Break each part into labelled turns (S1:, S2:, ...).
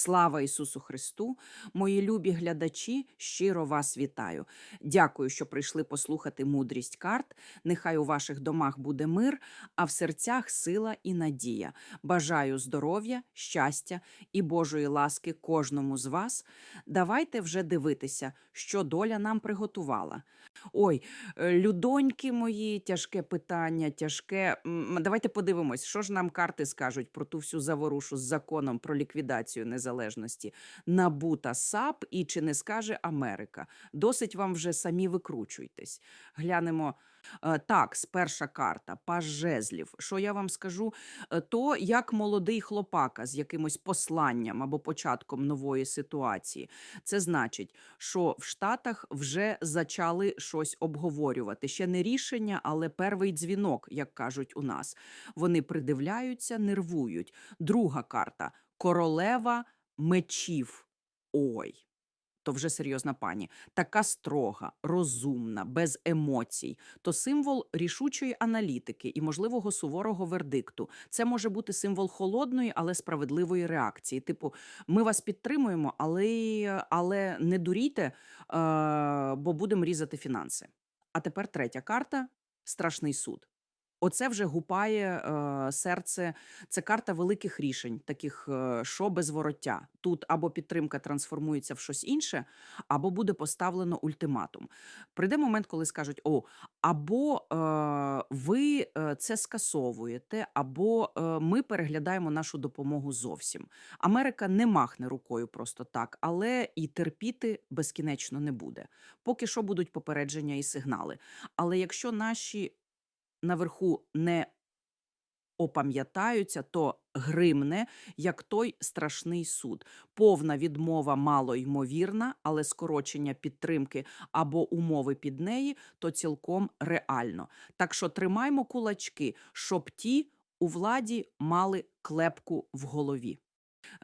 S1: Слава Ісусу Христу! Мої любі глядачі, щиро вас вітаю. Дякую, що прийшли послухати мудрість карт. Нехай у ваших домах буде мир, а в серцях сила і надія. Бажаю здоров'я, щастя і Божої ласки кожному з вас. Давайте вже дивитися, що доля нам приготувала. Ой, е, людоньки мої, тяжке питання, тяжке. Давайте подивимось, що ж нам карти скажуть про ту всю заворушу з законом про ліквідацію незалежності. Набута САП і чи не скаже Америка. Досить вам вже самі викручуйтесь. Глянемо. Е, Так, перша карта, паж жезлів. Що я вам скажу? Е, То як молодий хлопака з якимось посланням або початком нової ситуації. Це значить, що в Штатах вже зачали щось обговорювати. Ще не рішення, але перший дзвінок, як кажуть у нас. Вони придивляються, нервують. Друга карта королева мечів. Ой. То вже серйозна пані, така строга, розумна, без емоцій. То символ рішучої аналітики і можливого суворого вердикту. Це може бути символ холодної, але справедливої реакції. Типу, ми вас підтримуємо, але, але не дурійте, е, бо будемо різати фінанси. А тепер третя карта страшний суд. Оце вже гупає е, серце. Це карта великих рішень, таких е, що без вороття. Тут або підтримка трансформується в щось інше, або буде поставлено ультиматум. Прийде момент, коли скажуть: о, або е, ви е, це скасовуєте, або е, ми переглядаємо нашу допомогу зовсім. Америка не махне рукою просто так, але і терпіти безкінечно не буде. Поки що будуть попередження і сигнали. Але якщо наші наверху не опам'ятаються, то гримне, як той страшний суд. Повна відмова малоймовірна, але скорочення підтримки або умови під неї то цілком реально. Так що тримаймо кулачки, щоб ті у владі мали клепку в голові.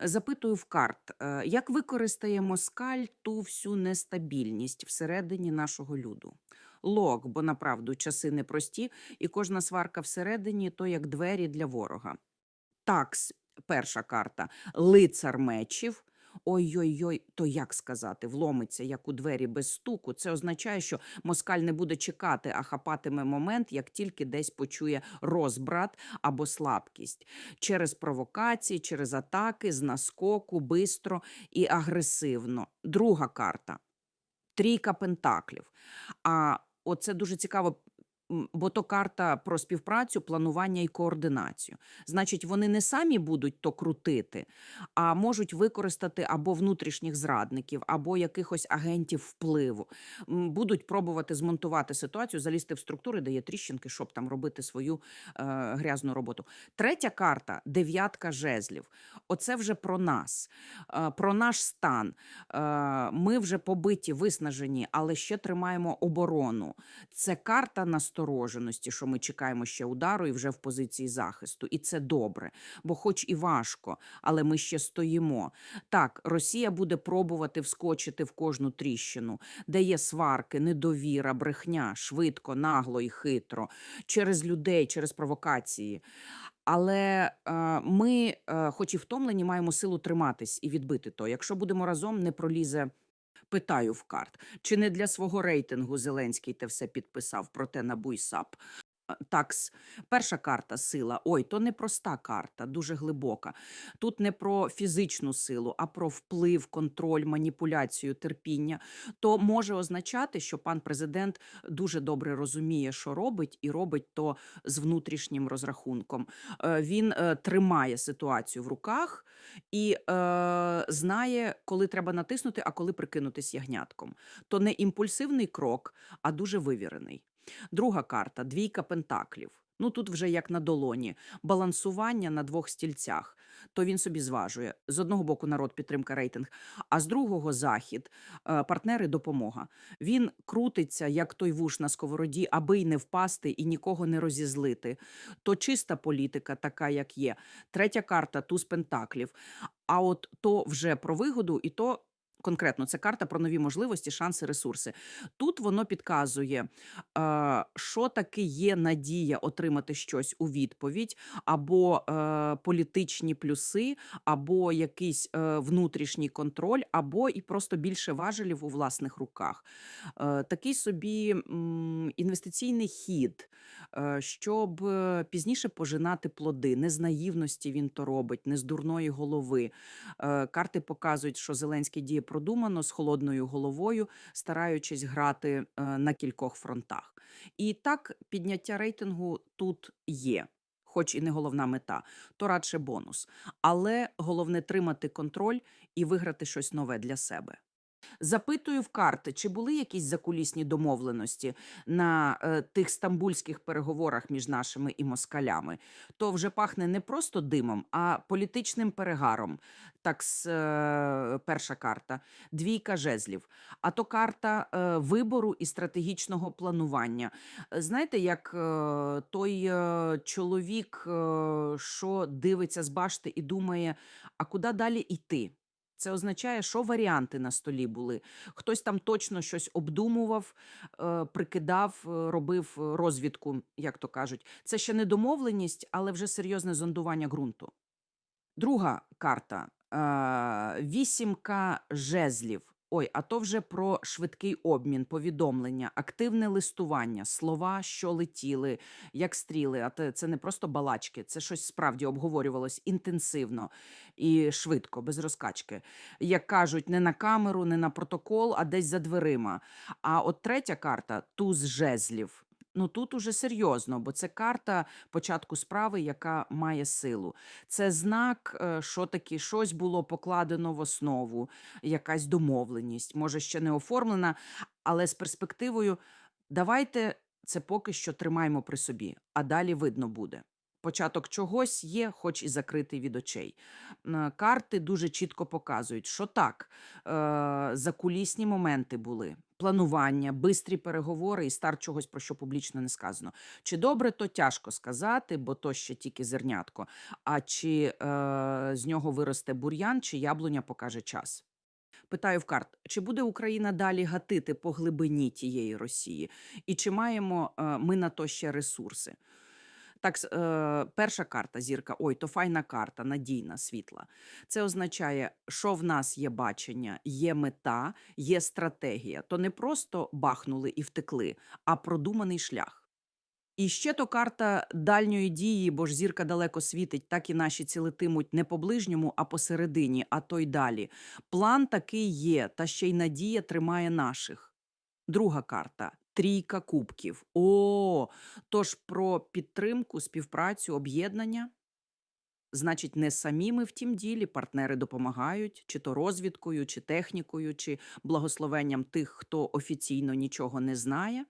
S1: Запитую в карт, е, як використає москаль ту всю нестабільність всередині нашого люду? Лог, бо направду часи непрості, і кожна сварка всередині то як двері для ворога. Такс, перша карта, лицар мечів. Ой-ой-ой, то як сказати, вломиться як у двері без стуку. Це означає, що москаль не буде чекати, а хапатиме момент, як тільки десь почує розбрат або слабкість через провокації, через атаки, з наскоку, бистро і агресивно. Друга карта трійка пентаклів. А оце дуже цікаво. Бо то карта про співпрацю, планування і координацію. Значить, вони не самі будуть то крутити, а можуть використати або внутрішніх зрадників, або якихось агентів впливу. Будуть пробувати змонтувати ситуацію, залізти в структури, де є тріщинки, щоб там робити свою е, грязну роботу. Третя карта дев'ятка жезлів. Оце вже про нас, е, про наш стан. Е, Ми вже побиті, виснажені, але ще тримаємо оборону. Це карта настороженості, що ми чекаємо ще удару і вже в позиції захисту. І це добре, бо, хоч і важко, але ми ще стоїмо. Так, Росія буде пробувати вскочити в кожну тріщину, де є сварки, недовіра, брехня, швидко, нагло і хитро, через людей, через провокації. Але е, ми, е, хоч і втомлені, маємо силу триматись і відбити то. Якщо будемо разом, не пролізе. Питаю в карт, чи не для свого рейтингу Зеленський те все підписав, проте на буйсап. Такс, перша карта сила. Ой, то не проста карта, дуже глибока. Тут не про фізичну силу, а про вплив, контроль, маніпуляцію, терпіння. То може означати, що пан президент дуже добре розуміє, що робить, і робить то з внутрішнім розрахунком. Е, Він е, тримає ситуацію в руках і е, знає, коли треба натиснути, а коли прикинутись ягнятком. То не імпульсивний крок, а дуже вивірений. Друга карта двійка пентаклів. Ну тут вже як на долоні, балансування на двох стільцях. То він собі зважує з одного боку народ, підтримка, рейтинг, а з другого захід, е, партнери, допомога. Він крутиться, як той вуш на сковороді, аби й не впасти і нікого не розізлити. То чиста політика, така як є. Третя карта туз пентаклів. А от то вже про вигоду, і то конкретно це карта про нові можливості, шанси, ресурси. Тут воно підказує, е, що таки є надія отримати щось у відповідь, або е, політичні плюси, або якийсь е, внутрішній контроль, або і просто більше важелів у власних руках. Такий собі інвестиційний хід, щоб пізніше пожинати плоди. Не з наївності він то робить, не з дурної голови. Карти показують, що Зеленський діє продумано з холодною головою, стараючись грати е, на кількох фронтах. І так підняття рейтингу тут є. Хоч і не головна мета, то радше бонус. Але головне тримати контроль і виграти щось нове для себе. Запитую в карти, чи були якісь закулісні домовленості на е, тих стамбульських переговорах між нашими і москалями. То вже пахне не просто димом, а політичним перегаром. Так, е, перша карта, двійка жезлів. А то карта е, вибору і стратегічного планування. Знаєте, як е, той е, чоловік, е, що дивиться з башти і думає, а куди далі йти? Це означає, що варіанти на столі були. Хтось там точно щось обдумував, е, прикидав, е, робив е, розвідку, як то кажуть. Це ще не домовленість, але вже серйозне зондування ґрунту. Друга карта вісімка жезлів. Ой, а то вже про швидкий обмін, повідомлення, активне листування, слова, що летіли, як стріли. А це не просто балачки, це щось справді обговорювалось інтенсивно і швидко, без розкачки. Як кажуть, не на камеру, не на протокол, а десь за дверима. А от третя карта туз жезлів. Ну тут уже серйозно, бо це карта початку справи, яка має силу. Це знак, е, що таки щось було покладено в основу, якась домовленість, може ще не оформлена, але з перспективою давайте це поки що тримаємо при собі, а далі видно буде. Початок чогось є, хоч і закритий від очей. Карти дуже чітко показують, що так, е, закулісні моменти були. Планування, бистрі переговори і старт чогось, про що публічно не сказано. Чи добре, то тяжко сказати, бо то ще тільки зернятко. А чи е, з нього виросте бур'ян, чи яблуня покаже час? Питаю в карт, чи буде Україна далі гатити по глибині тієї Росії, і чи маємо е, ми на то ще ресурси? Так, е, перша карта зірка. Ой, то файна карта, надійна, світла. Це означає, що в нас є бачення, є мета, є стратегія. То не просто бахнули і втекли, а продуманий шлях. І ще то карта дальньої дії, бо ж зірка далеко світить, так і наші цілитимуть не по ближньому, а посередині, а то й далі. План такий є, та ще й надія тримає наших. Друга карта трійка кубків. О, тож про підтримку, співпрацю, об'єднання. Значить, не самі ми в тім ділі, партнери допомагають, чи то розвідкою, чи технікою, чи благословенням тих, хто офіційно нічого не знає.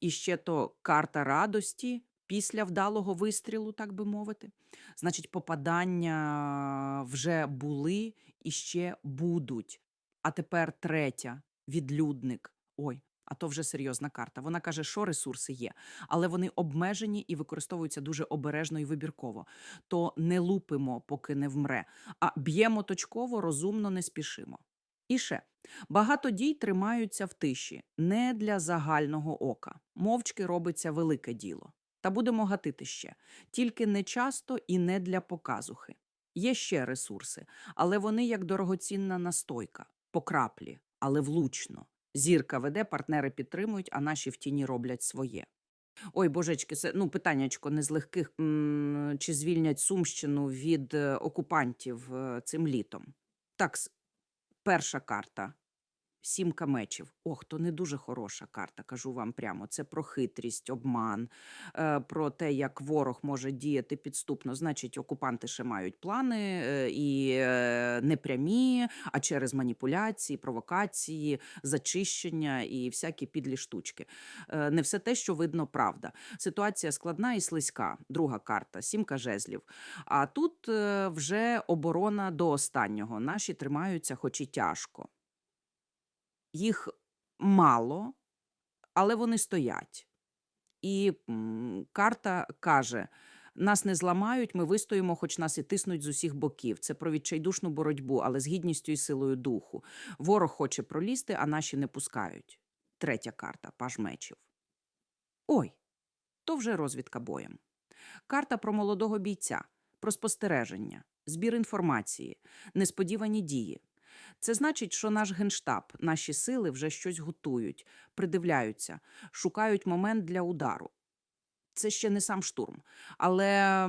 S1: І ще то карта радості після вдалого вистрілу, так би мовити. Значить, попадання вже були і ще будуть. А тепер третя відлюдник. Ой, а то вже серйозна карта. Вона каже, що ресурси є, але вони обмежені і використовуються дуже обережно і вибірково. То не лупимо, поки не вмре, а б'ємо точково, розумно не спішимо. І ще багато дій тримаються в тиші, не для загального ока. Мовчки робиться велике діло. Та будемо гатити ще, тільки не часто і не для показухи. Є ще ресурси, але вони як дорогоцінна настойка, по краплі, але влучно. Зірка веде, партнери підтримують, а наші в тіні роблять своє. Ой, божечки, це ну питаннячко не з легких. М, Чи звільнять Сумщину від е, окупантів е, цим літом? Так, перша карта. Сімка мечів. Ох, то не дуже хороша карта, кажу вам прямо. Це про хитрість, обман, е, про те, як ворог може діяти підступно. Значить, окупанти ще мають плани е, і е, не прямі, а через маніпуляції, провокації, зачищення і всякі підлі штучки. Не все те, що видно, правда. Ситуація складна і слизька. Друга карта сімка жезлів. А тут вже оборона до останнього. Наші тримаються, хоч і тяжко. Їх мало, але вони стоять. І карта каже: Нас не зламають, ми вистоїмо, хоч нас і тиснуть з усіх боків. Це про відчайдушну боротьбу, але з гідністю і силою духу. Ворог хоче пролізти, а наші не пускають. Третя карта паж мечів. Ой, то вже розвідка боєм. Карта про молодого бійця, про спостереження, збір інформації, несподівані дії. Це значить, що наш генштаб, наші сили вже щось готують, придивляються, шукають момент для удару. Це ще не сам штурм, але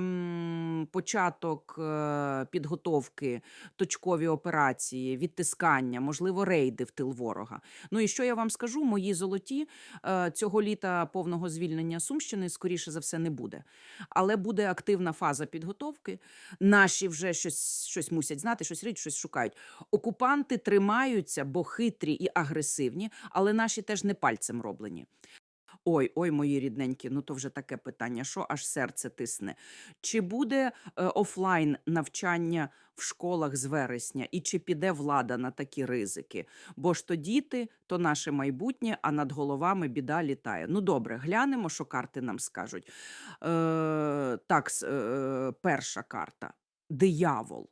S1: початок е, підготовки, точкові операції, відтискання, можливо, рейди в тил ворога. Ну і що я вам скажу? Мої золоті е, цього літа повного звільнення Сумщини, скоріше за все, не буде. Але буде активна фаза підготовки. Наші вже щось, щось мусять знати, щось рить, щось шукають. Окупанти тримаються, бо хитрі і агресивні, але наші теж не пальцем роблені. Ой, ой, мої рідненькі, ну то вже таке питання, що аж серце тисне. Чи буде е, офлайн навчання в школах з вересня, і чи піде влада на такі ризики? Бо ж то діти, то наше майбутнє, а над головами біда літає. Ну добре, глянемо, що карти нам скажуть. Е, так, е, перша карта диявол.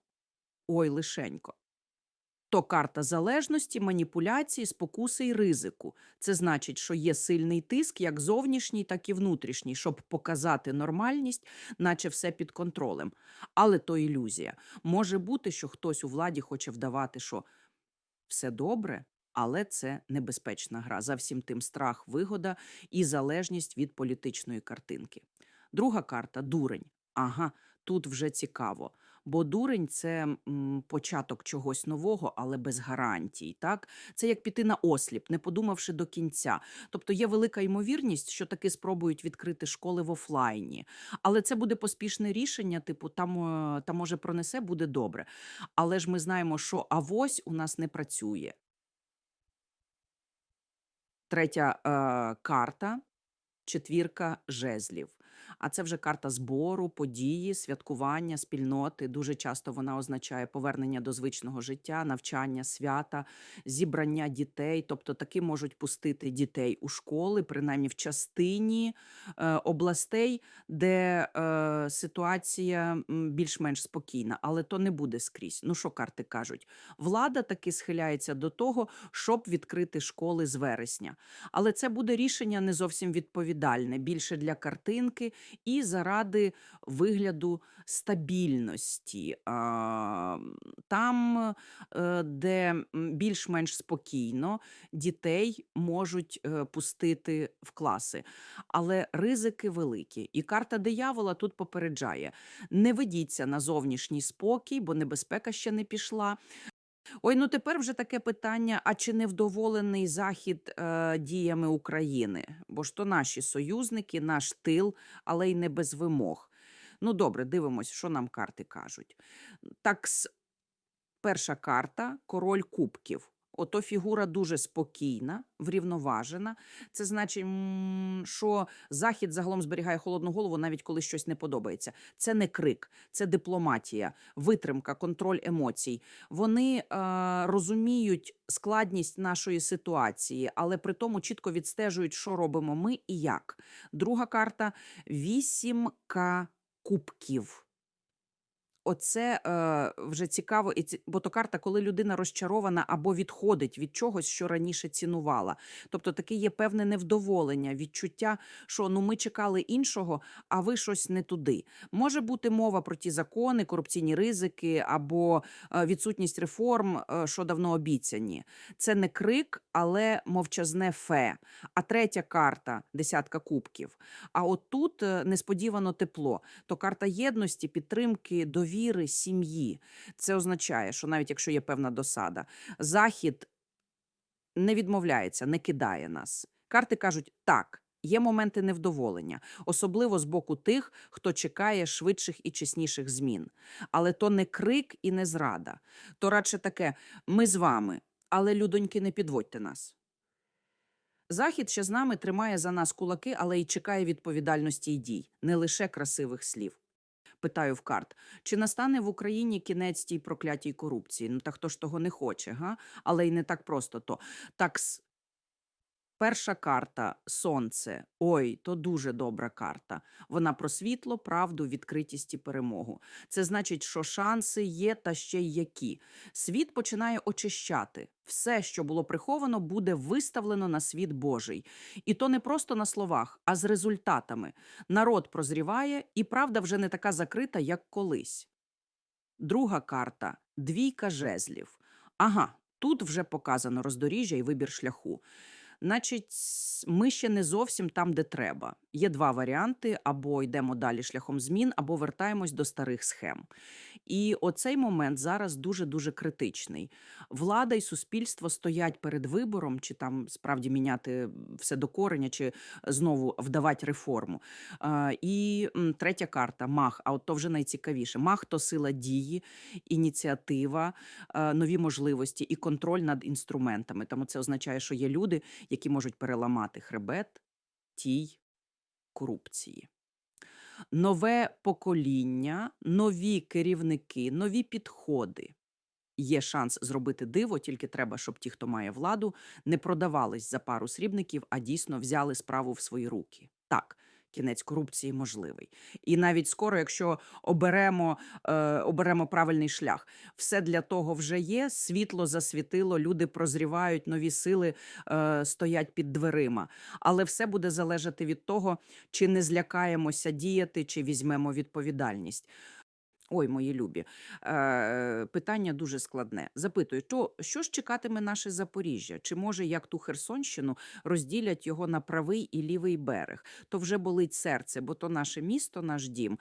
S1: Ой, лишенько. То карта залежності, маніпуляції, спокуси і ризику. Це значить, що є сильний тиск, як зовнішній, так і внутрішній, щоб показати нормальність, наче все під контролем. Але то ілюзія. Може бути, що хтось у владі хоче вдавати, що все добре, але це небезпечна гра. За всім тим страх, вигода і залежність від політичної картинки. Друга карта дурень. Ага, тут вже цікаво. Бо дурень це початок чогось нового, але без гарантій. Так? Це як піти на осліп, не подумавши до кінця. Тобто є велика ймовірність, що таки спробують відкрити школи в офлайні. Але це буде поспішне рішення, типу, там, е, там може пронесе, буде добре. Але ж ми знаємо, що авось у нас не працює. Третя е, карта четвірка жезлів. А це вже карта збору, події, святкування, спільноти. Дуже часто вона означає повернення до звичного життя, навчання, свята, зібрання дітей. Тобто таки можуть пустити дітей у школи, принаймні в частині е, областей, де е, ситуація більш-менш спокійна, але то не буде скрізь. Ну що карти кажуть? Влада таки схиляється до того, щоб відкрити школи з вересня. Але це буде рішення не зовсім відповідальне, більше для картинки і заради вигляду стабільності. Там, е, де більш-менш спокійно дітей можуть е, пустити в класи. Але ризики великі. І карта диявола тут попереджає: не ведіться на зовнішній спокій, бо небезпека ще не пішла. Ой, ну тепер вже таке питання: а чи не вдоволений Захід е, діями України? Бо ж то наші союзники, наш тил, але й не без вимог. Ну, добре, дивимось, що нам карти кажуть. Так, перша карта король кубків. Ото фігура дуже спокійна, врівноважена. Це значить, що Захід загалом зберігає холодну голову, навіть коли щось не подобається. Це не крик, це дипломатія, витримка, контроль емоцій. Вони е, розуміють складність нашої ситуації, але при тому чітко відстежують, що робимо ми і як. Друга карта вісімка кубків. Оце е, вже цікаво, і ці- бо то карта, коли людина розчарована або відходить від чогось, що раніше цінувала. Тобто таке є певне невдоволення, відчуття, що ну ми чекали іншого, а ви щось не туди. Може бути мова про ті закони, корупційні ризики або е, відсутність реформ, е, що давно обіцяні. Це не крик, але мовчазне фе. А третя карта десятка кубків. А от тут е, несподівано тепло. То карта єдності, підтримки, довіри, сім'ї. Це означає, що навіть якщо є певна досада, захід не відмовляється, не кидає нас. Карти кажуть так. Є моменти невдоволення, особливо з боку тих, хто чекає швидших і чесніших змін. Але то не крик і не зрада. То радше таке: ми з вами, але людоньки, не підводьте нас. Захід ще з нами тримає за нас кулаки, але й чекає відповідальності й дій, не лише красивих слів. Питаю в карт, чи настане в Україні кінець тій проклятій корупції? Ну та хто ж того не хоче, га? Але й не так просто то. Так с- Перша карта Сонце. Ой, то дуже добра карта. Вона про світло, правду, відкритість і перемогу. Це значить, що шанси є та ще й які. Світ починає очищати. Все, що було приховано, буде виставлено на світ Божий. І то не просто на словах, а з результатами. Народ прозріває, і правда вже не така закрита, як колись. Друга карта двійка жезлів. Ага, тут вже показано роздоріжжя і вибір шляху. Значить, ми ще не зовсім там, де треба. Є два варіанти: або йдемо далі шляхом змін, або вертаємось до старих схем. І оцей момент зараз дуже дуже критичний. Влада і суспільство стоять перед вибором, чи там справді міняти все до кореня, чи знову вдавати реформу. І третя карта мах. А от то вже найцікавіше. Мах то сила дії, ініціатива, е, нові можливості і контроль над інструментами. Тому це означає, що є люди, які можуть переламати хребет тій корупції. Нове покоління, нові керівники, нові підходи. Є шанс зробити диво, тільки треба, щоб ті, хто має владу, не продавались за пару срібників, а дійсно взяли справу в свої руки. Так, кінець корупції можливий. І навіть скоро, якщо оберемо, е, оберемо правильний шлях, все для того вже є. Світло засвітило, люди прозрівають, нові сили е, стоять під дверима. Але все буде залежати від того, чи не злякаємося діяти, чи візьмемо відповідальність. Ой, мої любі, е, питання дуже складне. Запитую, то що ж чекатиме наше Запоріжжя? Чи може, як ту Херсонщину, розділять його на правий і лівий берег? То вже болить серце, бо то наше місто, наш дім.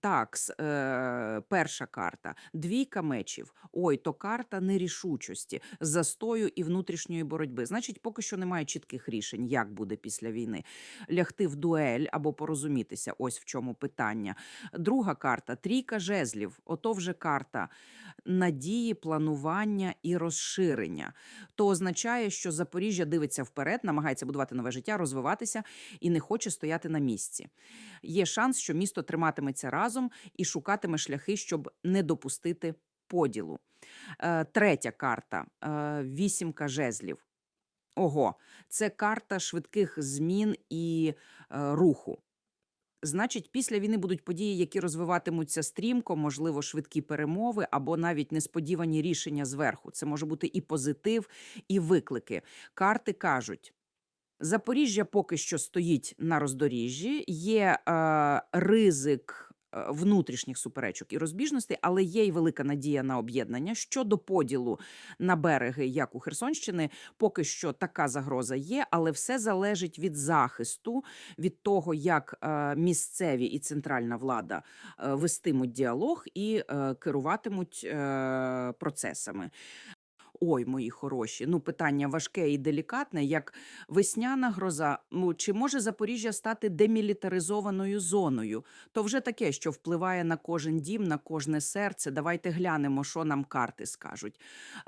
S1: Так, е, перша карта. Двійка мечів. Ой, то карта нерішучості, застою і внутрішньої боротьби. Значить, поки що немає чітких рішень, як буде після війни. Лягти в дуель або порозумітися. Ось в чому питання. Друга карта трійка жезлів. Ото вже карта надії, планування і розширення. То означає, що Запоріжжя дивиться вперед, намагається будувати нове життя, розвиватися і не хоче стояти на місці. Є шанс, що місто триматиметься разом і шукатиме шляхи, щоб не допустити поділу. Е, третя карта е, вісімка жезлів. Ого, це карта швидких змін і е, руху. Значить, після війни будуть події, які розвиватимуться стрімко, можливо, швидкі перемови або навіть несподівані рішення зверху. Це може бути і позитив, і виклики. Карти кажуть. Запоріжжя поки що стоїть на роздоріжжі, є е, ризик внутрішніх суперечок і розбіжностей, але є й велика надія на об'єднання. Щодо поділу на береги, як у Херсонщини, поки що така загроза є, але все залежить від захисту, від того, як е, місцеві і центральна влада е, вестимуть діалог і е, керуватимуть е, процесами. Ой, мої хороші, ну питання важке і делікатне, як весняна гроза. Ну чи може Запоріжжя стати демілітаризованою зоною? То вже таке, що впливає на кожен дім, на кожне серце. Давайте глянемо, що нам карти скажуть.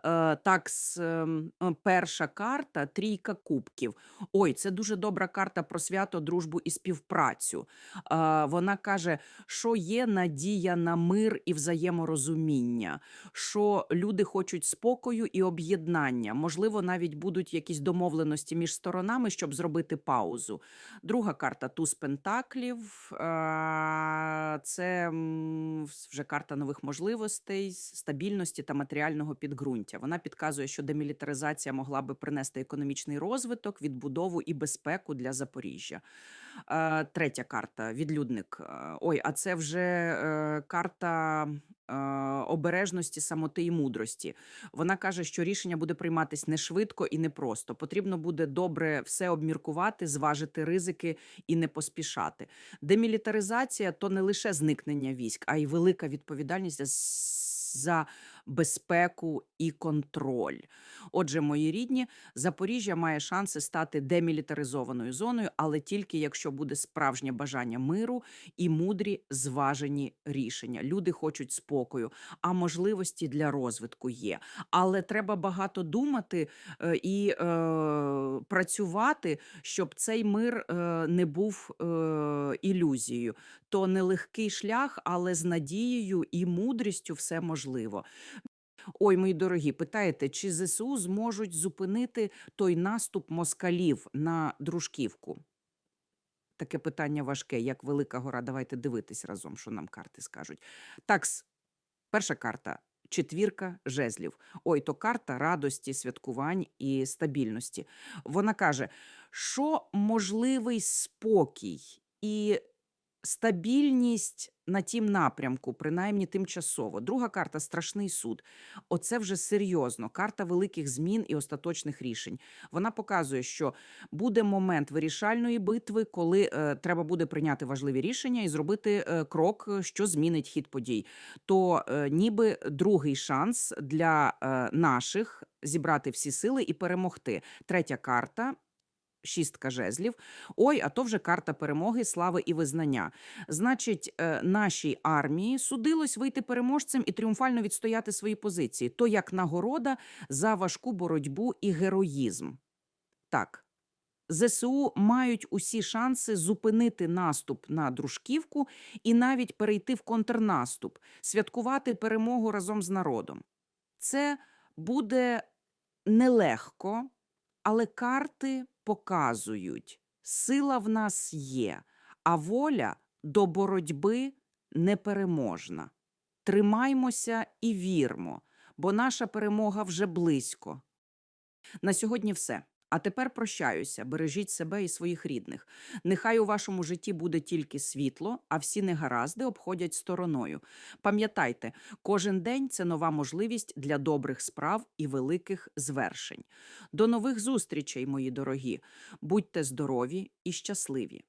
S1: Е, так, ем, перша карта трійка кубків. Ой, це дуже добра карта про свято, дружбу і співпрацю. Е, вона каже, що є надія на мир і взаєморозуміння, що люди хочуть спокою і об'єднання. Можливо, навіть будуть якісь домовленості між сторонами, щоб зробити паузу. Друга карта туз пентаклів. е, Це вже карта нових можливостей, стабільності та матеріального підґрунтя. Вона підказує, що демілітаризація могла би принести економічний розвиток, відбудову і безпеку для Запоріжжя. Е, Третя карта відлюдник. Е, Ой, а це вже е, карта обережності, самоти і мудрості. Вона каже, що рішення буде прийматись не швидко і не просто. Потрібно буде добре все обміркувати, зважити ризики і не поспішати. Демілітаризація то не лише зникнення військ, а й велика відповідальність за безпеку і контроль. Отже, мої рідні, Запоріжжя має шанси стати демілітаризованою зоною, але тільки якщо буде справжнє бажання миру і мудрі зважені рішення. Люди хочуть спокою, а можливості для розвитку є. Але треба багато думати е, і е, працювати, щоб цей мир е, не був е, ілюзією. То нелегкий шлях, але з надією і мудрістю все можливо. Ой, мої дорогі, питаєте, чи ЗСУ зможуть зупинити той наступ москалів на Дружківку? Таке питання важке, як велика гора. Давайте дивитись разом, що нам карти скажуть. Так, перша карта четвірка жезлів. Ой, то карта радості, святкувань і стабільності. Вона каже, що можливий спокій і стабільність на тім напрямку, принаймні тимчасово. Друга карта страшний суд. Оце вже серйозно. Карта великих змін і остаточних рішень. Вона показує, що буде момент вирішальної битви, коли е, треба буде прийняти важливі рішення і зробити е, крок, е, що змінить хід подій. То е, ніби другий шанс для е, наших зібрати всі сили і перемогти. Третя карта. Шістка жезлів. Ой, а то вже карта перемоги, слави і визнання. Значить, е, нашій армії судилось вийти переможцем і тріумфально відстояти свої позиції. То як нагорода за важку боротьбу і героїзм. Так, ЗСУ мають усі шанси зупинити наступ на Дружківку і навіть перейти в контрнаступ, святкувати перемогу разом з народом. Це буде нелегко, але карти показують, сила в нас є, а воля до боротьби непереможна. Тримаймося і вірмо, бо наша перемога вже близько. На сьогодні все. А тепер прощаюся, бережіть себе і своїх рідних. Нехай у вашому житті буде тільки світло, а всі негаразди обходять стороною. Пам'ятайте, кожен день це нова можливість для добрих справ і великих звершень. До нових зустрічей, мої дорогі. Будьте здорові і щасливі.